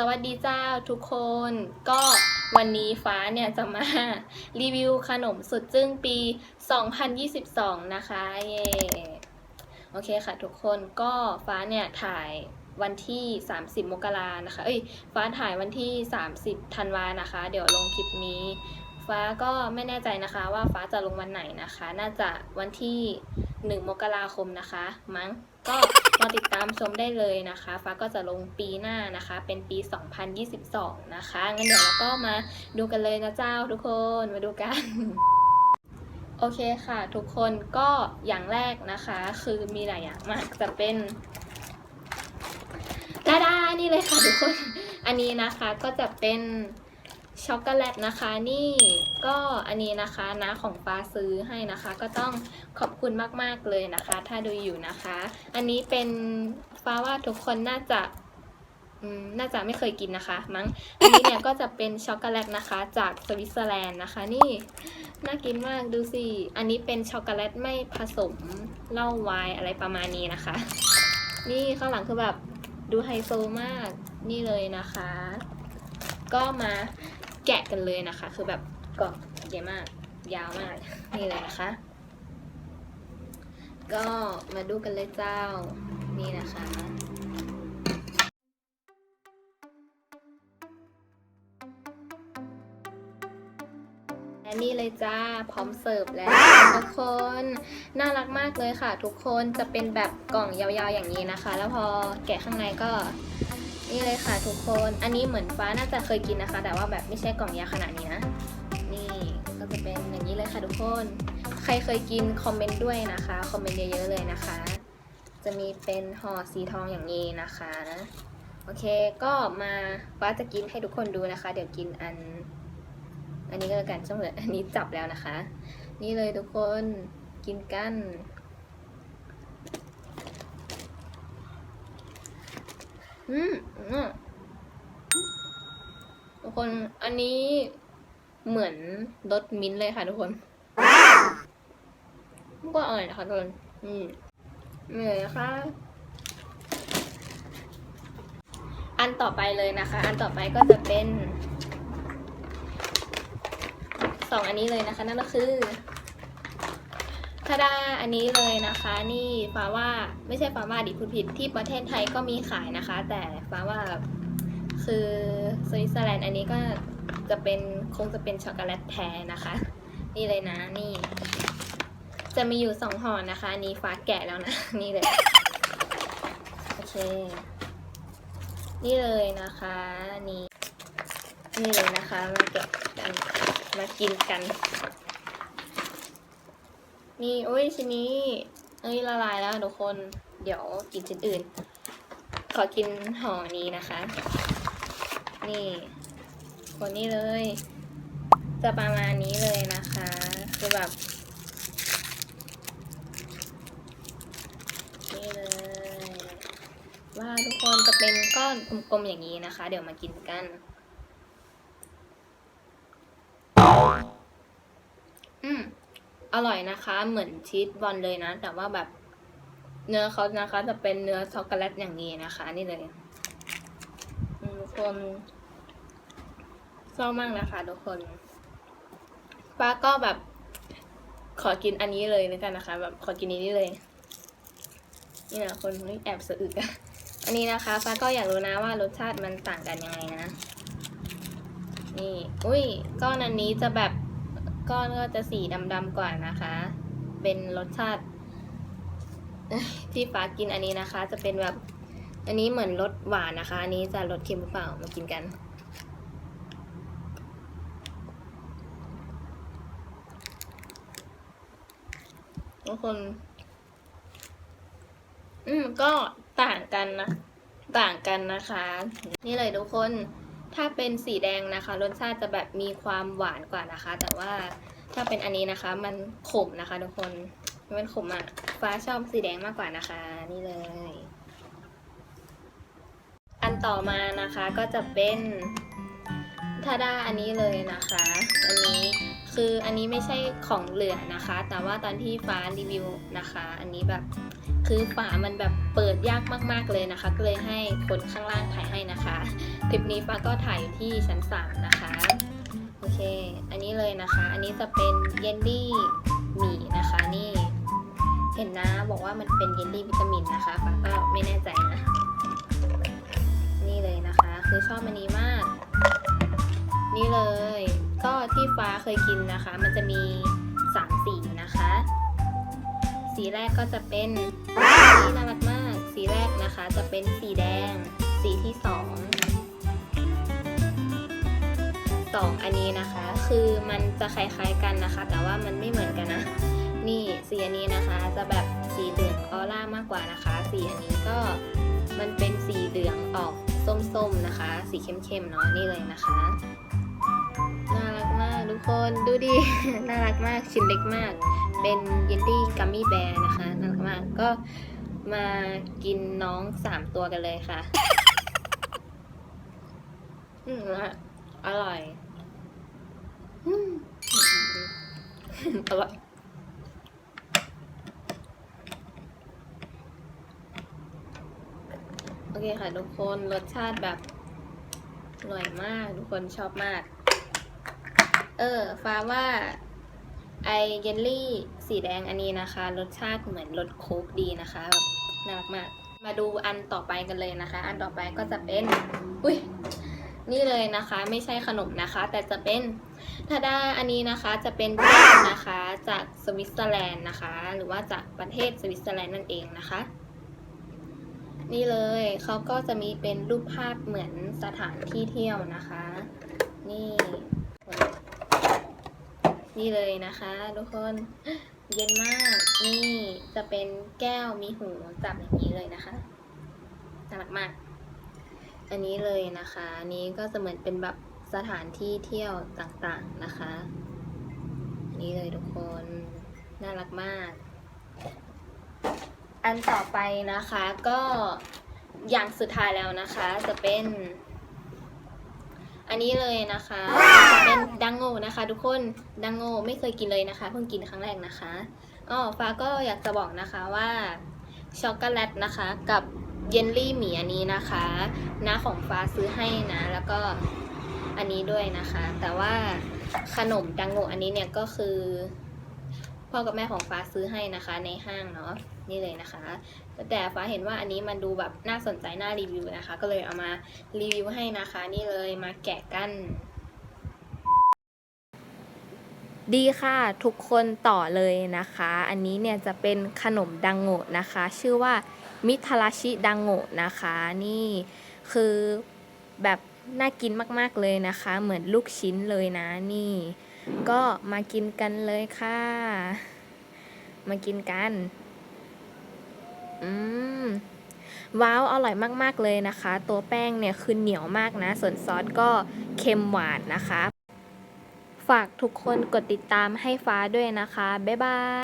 สวัสดีเจ้าทุกคน ก็วันนี้ฟ้าเนี่ยจะมารีวิวขนมสุดจึ้งปี 2022 นะคะเย้โอเคค่ะทุกคนก็ฟ้าเนี่ยถ่ายวันที่ 30 มกรานะคะ เอ้ย ฟ้าถ่ายวันที่ 30 ธันวานะคะ เดี๋ยวลงคลิปนี้ ฟ้าก็ไม่แน่ใจนะคะว่าฟ้าจะลงวันไหนนะคะ น่าจะวันที่ 1 มกราคมนะคะ มั้ง ก็มาติดตามชมได้เลยนะคะ ฟ้าก็จะลงปีหน้านะคะ เป็นปี 2022 นะคะงั้นเดี๋ยวเราก็มาดูกันเลยนะเจ้าทุกคนมาดูกันโอเคค่ะทุกคนก็อย่างแรกนะคะ คือมีหลายอย่างมากจะเป็นดาดานี่เลยค่ะทุกคน อันนี้นะคะก็จะเป็น ช็อกโกแลตนะคะนี่ก็อันนี้นะคะนะของฟ้าซื้อให้นะคะ ก็ต้องขอบคุณมากๆเลยนะคะ ถ้าดูอยู่นะคะ อันนี้เป็นฟ้าว่าทุกคนน่าจะน่าจะไม่เคยกินนะคะ มั้งอันนี้เนี่ยก็จะเป็นช็อกโกแลตนะคะ จากสวิตเซอร์แลนด์นะคะ นี่น่ากินมากดูสิอันนี้เป็นช็อกโกแลตไม่ผสมเหล้าไวน์อะไรประมาณนี้นะคะ นี่ข้างหลังคือแบบดูไฮโซมากนี่เลยนะคะ ก็มา แกะกันเลยนะคะ คือแบบกล่องใหญ่มาก ยาวมาก นี่เลยนะคะ ก็มาดูกันเลยเจ้า นี่นะคะและนี่เลยจ้า พร้อมเสิร์ฟแล้วทุกคน น่ารักมากเลยค่ะ ทุกคนจะเป็นแบบกล่องยาวๆอย่างนี้นะคะ แล้วพอแกะข้างในก็ นี่เลยค่ะทุกคน อันนี้เหมือนฟ้าน่าจะเคยกินนะคะ แต่ว่าแบบไม่ใช่กล่องยาขนาดนี้นะ นี่ก็จะเป็นอย่างนี้เลยค่ะทุกคน ใครเคยกินคอมเมนต์ด้วยนะคะ คอมเมนต์เยอะๆเลยนะคะ จะมีเป็นห่อสีทองอย่างนี้นะคะ โอเค ก็มาฟ้าจะกินให้ทุกคนดูนะคะ เดี๋ยวกินอัน อันนี้ก็แล้วกันช่องเหลืออันนี้จับแล้วนะคะ นี่เลยทุกคน กินกัน อืมทุกคน อันนี้เหมือนรสมิ้นท์เลยค่ะทุกคนก็อร่อยนะคะทุกคน อืมนี่เลยนะคะ อันต่อไปเลยนะคะ อันต่อไปก็จะเป็นสองอันนี้เลยนะคะ นั่นก็คือ ทาดาอันนี้เลยนะคะ นี่ฟ้าว่าไม่ใช่ฟ้าว่าดิพูดผิดที่ประเทศไทยก็มีขายนะคะ แต่ฟ้าว่าคือสวิตเซอร์แลนด์อันนี้ก็จะเป็นคงจะเป็นช็อกโกแลตแท้นะคะ นี่เลยนะนี่ จะมีอยู่สองห่อนะคะนนี้ฟ้าแกะแล้วนะ นี่เลยโอเค นี่เลยนะคะนี่นี่เลยนะคะมาแกะกันมากินกัน นี่โอ้ยชิ้นนี้เอ้ยละลายแล้วทุกคน เดี๋ยวกินชิ้นอื่น ขอกินห่อนี้นะคะ นี่คนนี้เลย จะประมาณนี้เลยนะคะ คือแบบนี่เลย ว่าทุกคนจะเป็นก้อนกลมๆอย่างนี้นะคะ เดี๋ยวมากินกัน ร่อยนะคะ เหมือนชีสบอลเลยนะ แต่ว่าแบบเนื้อเขานะคะจะเป็นเนื้อช็อกโกแลตอย่างนี้นะคะ นี่เลยทุกคนชอบมากนะคะทุกคนป้าก็แบบขอกินอันนี้เลยแล้วกันนะคะ แบบขอกินอันนี้เลย นี่นะคนนี่แอบสะอึกอะอันนี้นะคะฟ้าก็อยากรู้นะว่ารสชาติมันต่างกันยังไงนะ นี่ อุ้ยก้อนอันนี้จะแบบ ก้อนก็จะสีดำๆกว่านะคะ เป็นรสชาติ ที่ฟ้ากินอันนี้นะคะ จะเป็นแบบอันนี้เหมือนรสหวานนะคะ อันนี้จะรสเค็มหรือเปล่ามากินกัน ทุกคน อืมก็ต่างกันนะ ต่างกันนะคะ นี่เลยทุกคน ถ้าเป็นสีแดงนะคะ รสชาติจะแบบมีความหวานกว่านะคะ แต่ว่าถ้าเป็นอันนี้นะคะ มันขมนะคะทุกคน มันขมอะ ฟ้าชอบสีแดงมากกว่านะคะ นี่เลย อันต่อมานะคะก็จะเป็นทาดาอันนี้เลยนะคะ อันนี้คืออันนี้ไม่ใช่ของเหลือนะคะ แต่ว่าตอนที่ฟ้ารีวิวนะคะ อันนี้แบบคือฝามันแบบ เปิดยากมาก ๆเลยนะคะ ก็เลยให้คนข้างล่างถ่ายให้นะคะคลิปนี้ฟ้าก็ถ่ายอยู่ที่ชั้น 3 นะคะโอเค อันนี้เลยนะคะ อันนี้จะเป็นเยลลี่หมี่นะคะนี่เห็นนะบอกว่ามันเป็นเยลลี่วิตามินนะคะฟ้าก็ไม่แน่ใจนะ นี่เลยนะคะ คือชอบอันนี้มาก นี่เลย ก็ที่ฟ้าเคยกินนะคะ มันจะมี3สีนะคะ สีแรกก็จะเป็น น่ารักมาก สีแรกนะคะจะเป็นสีแดง สีที่สองสองอันนี้นะคะ คือมันจะคล้ายๆกันนะคะ แต่ว่ามันไม่เหมือนกันนะ นี่สีอันนี้นะคะจะแบบสีเหลืองออร่ามากกว่านะคะ สีอันนี้ก็มันเป็นสีเหลืองออกส้มๆนะคะ สีเข้มๆเนาะนี่เลยนะคะน่ารักมากทุกคนดูดิ น่ารักมากชิ้นเล็กมาก เป็นเยลลี่กัมมี่แบร์นะคะน่ารักมากก็ มากินน้องสามตัวกันเลยค่ะ อืมอร่อยอืมอร่อยโอเคค่ะทุกคนรสชาติแบบอร่อยมาก ทุกคนชอบมาก เออ ฟ้าว่า ไอเยลลี่สีแดงอันนี้นะคะ รสชาติเหมือนรสโค้กดีนะคะแบบ น่ารักมาก มาดูอันต่อไปกันเลยนะคะ อันต่อไปก็จะเป็น อุ้ยนี่เลยนะคะ ไม่ใช่ขนมนะคะ แต่จะเป็นทาดาอันนี้นะคะจะเป็นแก้วนะคะ จากสวิตเซอร์แลนด์นะคะ หรือว่าจากประเทศสวิตเซอร์แลนด์นั่นเองนะคะ นี่เลยเขาก็จะมีเป็นรูปภาพเหมือนสถานที่เที่ยวนะคะ นี่ นี่เลยนะคะ ทุกคน เย็นมาก นี่จะเป็นแก้วมีหูจับอย่างนี้เลยนะคะน่ารักมาก อันนี้เลยนะคะอันนี้ก็จะเหมือนเป็นแบบสถานที่เที่ยวต่างๆนะคะ นี่เลยทุกคนน่ารักมาก อันต่อไปนะคะก็อย่างสุดท้ายแล้วนะคะจะเป็น อันนี้เลยนะคะจะเป็นดังโง่นะคะ ทุกคนดังโง่ไม่เคยกินเลยนะคะ เพิ่งกินครั้งแรกนะคะอ๋อฟ้าก็อยากจะบอกนะคะว่าช็อกโกแลตนะคะ กับเยลลี่หมีอันนี้นะคะน้าของฟ้าซื้อให้นะ แล้วก็อันนี้ด้วยนะคะ แต่ว่าขนมดังโง่อันนี้เนี่ยก็คือ พ่อกับแม่ของฟ้าซื้อให้นะคะในห้างเนาะนี่เลยนะคะ แต่ฟ้าเห็นว่าอันนี้มันดูแบบน่าสนใจน่ารีวิวนะคะ ก็เลยเอามารีวิวให้นะคะ นี่เลยมาแกะกัน ดีค่ะทุกคนต่อเลยนะคะ อันนี้เนี่ยจะเป็นขนมดังโงะนะคะ ชื่อว่ามิทาราชิดังโงะนะคะ นี่คือแบบน่ากินมากๆเลยนะคะ เหมือนลูกชิ้นเลยนะนี่ ก็มากินกันเลยค่ะ มากินกัน อืม ว้าว อร่อยมาก ๆ เลยนะคะ ตัวแป้งเนี่ยคือเหนียวมากนะ ส่วนซอสก็เค็มหวานนะคะ ฝากทุกคนกดติดตามให้ฟ้าด้วยนะคะ บ๊ายบาย